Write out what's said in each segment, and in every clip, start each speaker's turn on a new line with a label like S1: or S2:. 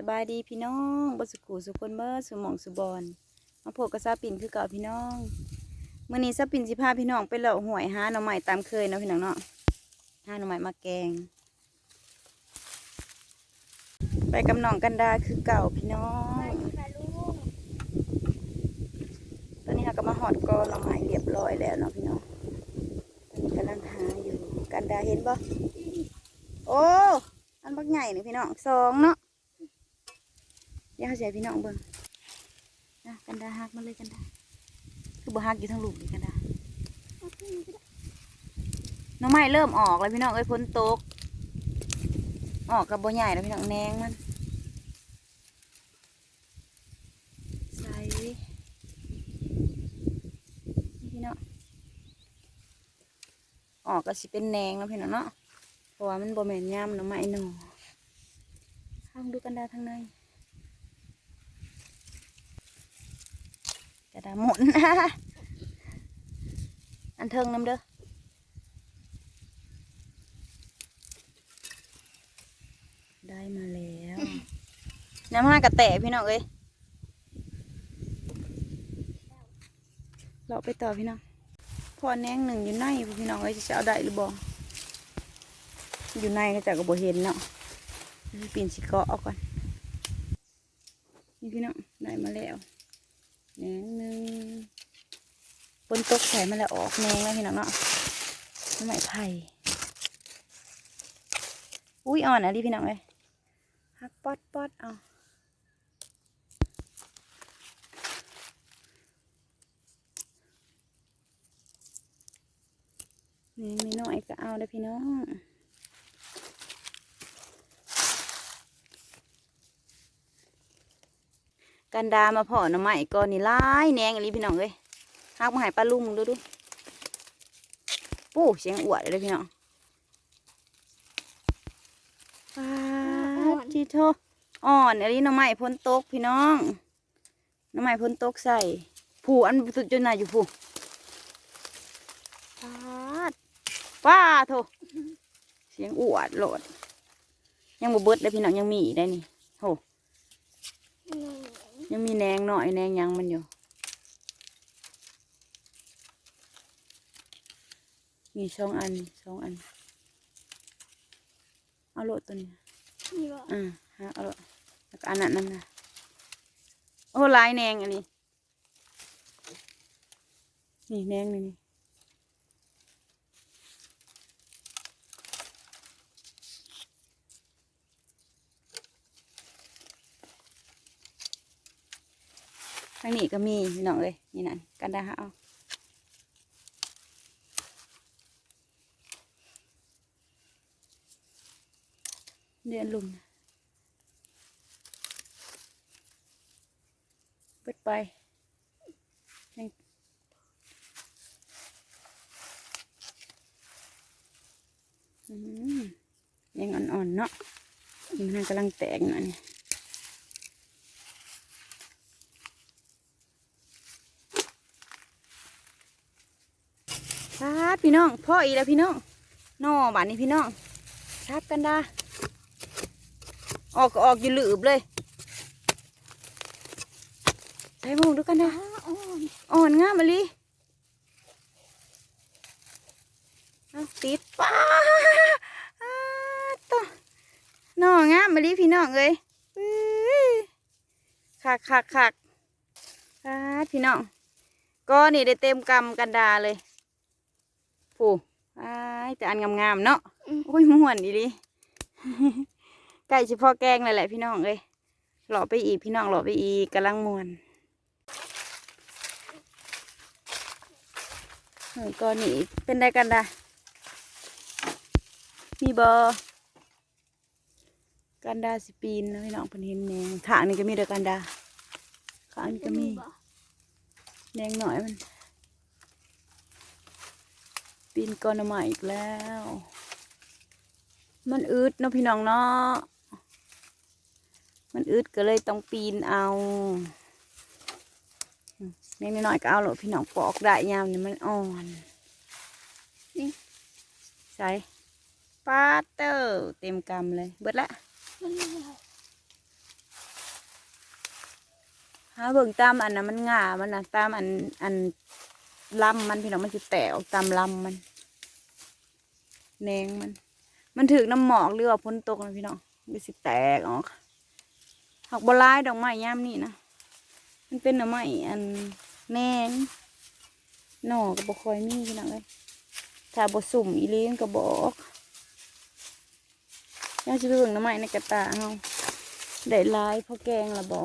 S1: สบายดีพี่น้องบสุขูสุคนเบอร์สุหมองสุบอนมาพบกับซาปินคือเก่าพี่น้องมื่อนี้ซาปินสิพาพี่น้องไปเลาะหวยหาหน่อไม้ตามเคยเนาะพี่น้องเนาะหาหน่อไม้มาแกง ไปกับน้องกันดาคือเก่าพี่น้องตอนนี้เราก็มาหอดกอหน่อไม้เรียบร้อยแล้วเนาะพี่น้องตอนนี้กำลังหาอยู่กันดาเห็นปะโอ้อันบักใหญ่นี่พี่น้องสองเนาะ อย่าเข้าใจพี่น้องเบิ่งนะกันดาฮักมาเลยกันดาคือบ่ฮักอยู่ทั้งลูกเลยกันดาน้องไม้เริ่มออกแล้วพี่น้องเอ้ยพ้นตก ออกกับบ่ใหญ่แล้วพี่น้องแนงมันใส่พี่น้องออกก็สิเป็นแนงแล้วพี่น้องเนาะเพราะว่ามันบ่แม่นย่ำน้องไม้หนอข้างดูกันดาทางใน กระดาษหมุนอันเทิงน้ำเด้อได้มาแล้วน้ำห้ากระแตะพี่น้องเอ้ยเราไปต่อพี่น้องพอแนงหนึ่งอยู่ในพี่น้องเอ้ยจะเอาได้หรือบ่อยู่ในก็จะก็บ่เห็นเนาะปีนสิเกาะเอาก่อนนี่พี่น้องได้มาแล้ว แหนงหนึ่งบ นตกใส่มาแล้วออกแนงแล้วพี่น้องเนาะน้ำไม้ไผ่อุ้ยอ่อนอะดิพี่น้องเลยฮักป๊อดป๊อดเอาแหนงนิดหน่อยก็เอาได้อพี่น้องกันดามาพาะหน่อไม้ก่อนนี่หลายแนงอะไรพี่น้องเอ้ย ฮักมาหายปลาลุงดูดูปู้เสียงอวดเลยพี่น้องปาจีโทอ่อนอันนี้น่อไม้พ้นตกพี่น้องน่อไม้พ้นตกใส่ผูอันสุดจนน่าอยู่ผู้ปาดว้าโทเสียงอวดโหลด ยังบ่เบิดเลยพี่น้องยังมีได้นี่โหยังมีแหนงหน่อยแหนงยังมันอยู่ มีสองอันสองอัน เอาโลดตัวนี้
S2: นี่บ่
S1: อ่าฮะเอาโลดแล้วก็อันนั้นนั่นนะโอ้หลายแหนงอันนี้ นี่แหนงนี่นี่ทางนี้ก็มีพี่น้องเลยนี่นั่นกันดาเอา เดือนลุมนะเปิดไปยังยังอ่อนๆเนาะมันกำลังแตกหน่อยนี่ครับพี่น้อง พ่ออีแล้วพี่น้องนอบานนี้พี่น้องครับกันดา ออกก็ออกอยู่หลืบเลยใส่หมงดูกันดา
S2: อ้อน
S1: อ่อนงามมาลีเอาติดป้าอ้าต่อนองามมาลีพี่น้องเอ้ยอื้อคักคักคักครับพี่น้องก็นี่ได้เต็มกำกันดาเลยผู้อ้ายแต่อันงามๆเนาะโอ้ยม่วนดีดิ ไก่เฉพาะแกงเลยแหละพี่น้องเอ้ยหล่อไปอีกพี่น้องหล่อไปอีกกำลังม่วนเฮ้ยก็นี่เป็นได้กันดามีบอกันดาสิปีนนะพี่น้องเพิ่นเห็นแหนงขางนี่ก็มีเด้อกันดาขางนี่ก็มี
S2: บ่
S1: แดงหน่อยมัน ปีนก้อนใหม่อีกแล้ว มันอึดเนาะพี่น้องเนาะ มันอึดก็เลยต้องปีนเอาอืมแม่น้อยก็เอาหรอกพี่น้องปอกได้ยามนี่มันอ่อนนี่ใส่ปาเตอร์เต็มกำเลยเบิดละหาเบิ่งตามอันนั้นมันง่ามันนะตามอันอันลำมันพี่น้องมันจะแตกออกตามลำมันแนงมัน มันถึกน้ำหมอกหรือว่าฝนตกนะพี่น้องมันสิแตกออก หักบลายดอกไม้ยามนี่นะ มันเป็นหน่อไม้อันแหนงหน่อก็บ่ค่อยมีพี่น้องเลยถ้าบสุ่มอีหลีมันก็บอกย่าสิไปเบิ่งน่อไม้ในกระตาเฮาได้ลายพราะแกงละบ่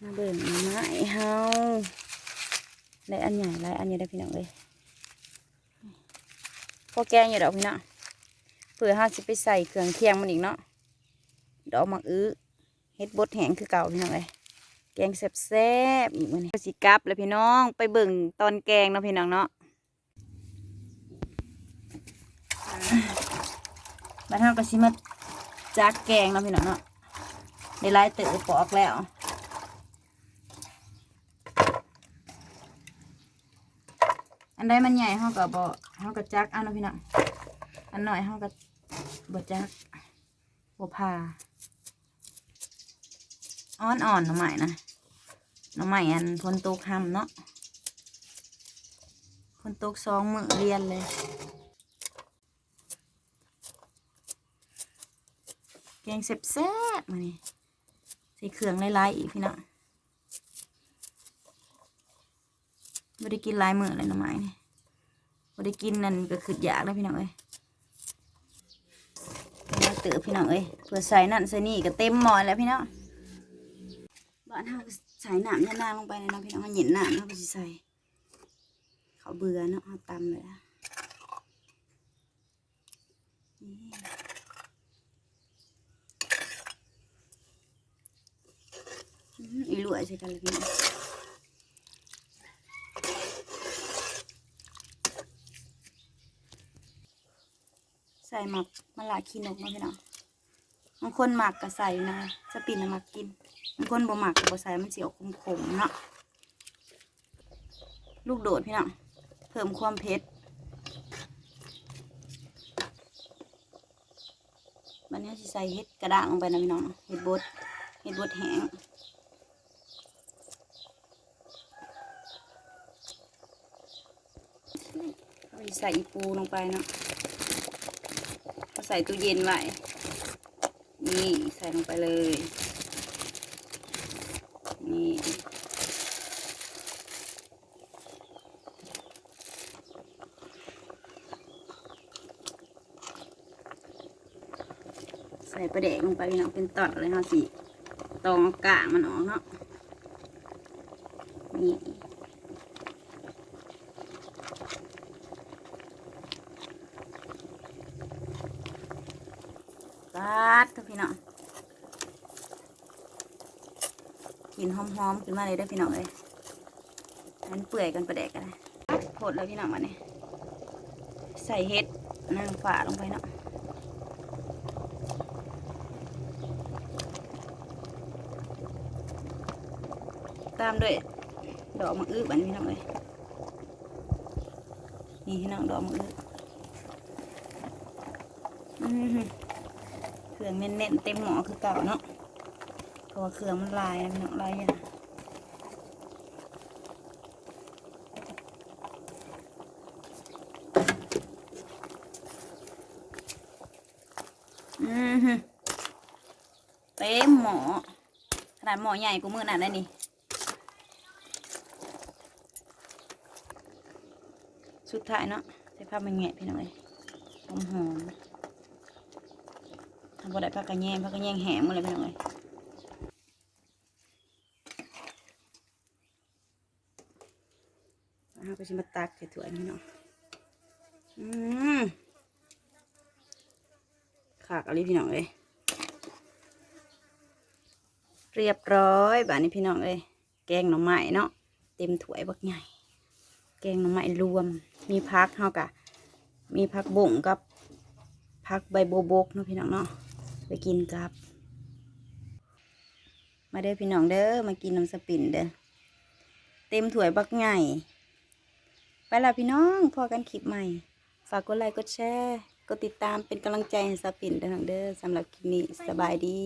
S1: มาเบิ่งไม้เฮาได้อันใหญ่ลายอันใหญ่ได้พี่น้องเลยพอแกงอยู่ดอกพี่น้อง เผื่อเฮาสิไปใส่เครื่องเคียงมันอีกเนาะดอกมักอื้อเฮ็ดบดแห้งคือเก่าพี่น้องเลยแกงแซ่บๆอีกมื้อนี้ก็สิกลับแล้วพี่น้องไปเบิ่งตอนแกงเนาะพี่น้องเนาะบัดเฮาก็สิมาจักแกงเนาะพี่น้องเนาะได้หลายเต๋อปอกแล้วอันใดมันใหญ่เฮาก็บ่เฮาก็จักเอาเนาะพี่น้อง อันหน้อยเฮาก็บ่จักบ่พาอ่อนๆหน่อไม้นะหน่อไม้อันฝนตกห่ำเนาะฝนตกสองมือเรียนเลย แกงแซ่บๆมานี่ใส่เครื่องหลายๆอีกพี่น้องไม่ได้กินลายมือเลยหน่อไม้นี่ไม่ได้กินนั่นก็คืออยากแล้วพี่น้องเอ้ย เตือพี่น้องเอ้ยเพื่อใส่นั่นใส่นี่ก็เต็มหม้อแล้วพี่น้องบ้านเฮาใส่น้ำยานาลงไปเลยเนาะพี่น้องมันเย็นน้ำเฮาก็สิใส่เขาเบื่อเนาะเอาตำเลยอะนี่ะอีลวยใส่กันเลยพี่น้อง ส่หมักมะละขี้นกนาะพี่น้องบางคนหมักก็ใส่นะสปินน่ะหมักกินบางคนบ่หมักก็บ่ใส่มันเสียวขมๆเนาะลูกโดดพี่น้องเพิ่มความเผ็ดวันนี้สิใส่เห็ดกระด้างลงไปนะพี่น้องเห็ดบดเห็ดบดแห้งไปใส่อีปูลงไปเนาะ ใส่ตู้เย็นไว้นี่ใส่ลงไปเลย นี่ใส่ปลาแดกลงไปพี่น้องเป็นตอดเลยเนาะสิตองเอากางมันออกเนาะนี่ ปัดเถอะพี่น้องกลินหอมๆขึ้นมาเลยได้พี่น้องเลยให้มันเปื่อยกันประแดกกันเลยโผดเลยพี่น้องมาเนี่ยใส่เห็ดนางฝ่าลงไปเนาะตามด้วยดอกมะอื้อบัดนพี่น้องเลยนี่พี่น้องดอกมะอื้อ รื่องเน้นๆเต็มหม้อคือเก่าเนาะเพราะว่าเครื่องมันลายนะพี่น้องลายอย่างอือหือเต็มหม้อขนาดหม้อใหญ่กูมือหนาได้นี่สุดท้ายเนาะใส่ผ้ามันแงะพี่น้องเลยหอมหอม ๆทำบ่ได้พักกระแยงพักกระแยงแหมหมดเลยพี่น้องเอ้ยเอาไปชิมาตักใส่ถ้วยพี่น้องอืมขากอะไรพี่น้องเอ้ยเรียบร้อยบานนี้พี่น้องเอ้ยแกงหน่อไม้เนาะเต็มถ้วยบักใหญ่ แกงหน่อไม้รวม มีพักเท่ากับมีพักบุ่งกับพักใบโบบกเนาะพี่น้องเนาะ ไปกินกับ มาเด้อพี่น้องเด้อมากินน้ำสปินเด้อเต็มถ้วยบักไงไปละพี่น้องพอกันคลิปใหม่ ฝากกดไลค์กดแชร์กดติดตามเป็นกำลังใจให้สปินเด้อน้องเด้อสำหรับคลิปนี้สบายดี